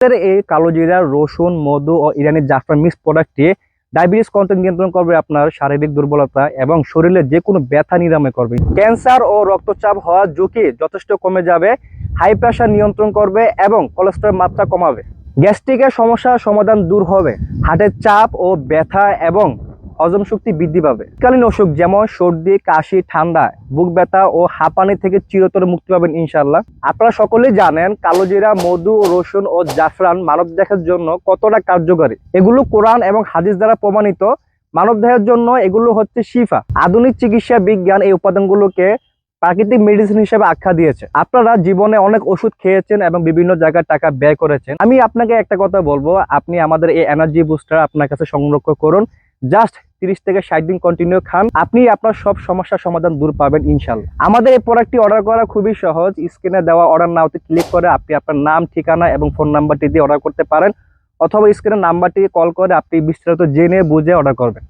আমাদের এই কালো জিরা, রসুন, মধু ও ইরানি জাফরান মিক্স প্রোডাক্টটি ডায়াবেটিস কন্ট্রোল নিয়ন্ত্রণ করবে আপনার শারীরিক দুর্বলতা এবং শরীরে যে কোনো ব্যথা নিরাময় করবে। ক্যান্সার ও রক্তচাপ হওয়ার ঝুঁকি যথেষ্ট কমে যাবে হাই প্রেশার নিয়ন্ত্রণ করবে এবং কোলেস্ট্রল মাত্রা কমাবে। গ্যাস্ট্রিকের সমস্যা সমাধান দূর হবে। হার্টের চাপ ও ব্যথা এবং হজম শক্তি বৃদ্ধি পাবে। কালীন অসুখ যেমন সর্দি, কাশি, ঠান্ডা, বুক ব্যথা ও হাঁপানি থেকে চিরতরে মুক্তি পাবেন ইনশাল্লাহ আপনারা সকলেই জানেন কালোজিরা, মধু, রসুন ও জাফরান মানব দেহের জন্য কতটা কার্যকরী। এগুলো কোরআন এবং হাদিস দ্বারা প্রমাণিত। মানব দেহের জন্য এগুলো হচ্ছে শিফা। আধুনিক চিকিৎসা বিজ্ঞান এই উপাদানগুলোকে প্রাকৃতিক মেডিসিন হিসেবে আখ্যা দিয়েছে। আপনারা জীবনে অনেক ওষুধ খেয়েছেন এবং বিভিন্ন জায়গায় টাকা ব্যয় করেছেন। আমি আপনাকে একটা কথা বলব, আপনি আমাদের এই এনার্জি বুস্টার আপনার কাছে সংরক্ষণ করুন। জাস্ট তিরিশ থেকে ষাট দিন কন্টিনিউ খান, আপনি আপনার সব সমস্যার সমাধান দূর পাবেন, ইনশাল্লাহ। আমাদের এই প্রোডাক্টটি অর্ডার করা খুবই সহজ। স্ক্রিনে দেওয়া অর্ডার নাওতে ক্লিক করে আপনি আপনার নাম, ঠিকানা এবং ফোন নাম্বারটি দিয়ে অর্ডার করতে পারেন, অথবা স্ক্রিনের নাম্বারটি কল করে আপনি বিস্তারিত জেনে বুঝে অর্ডার করবেন।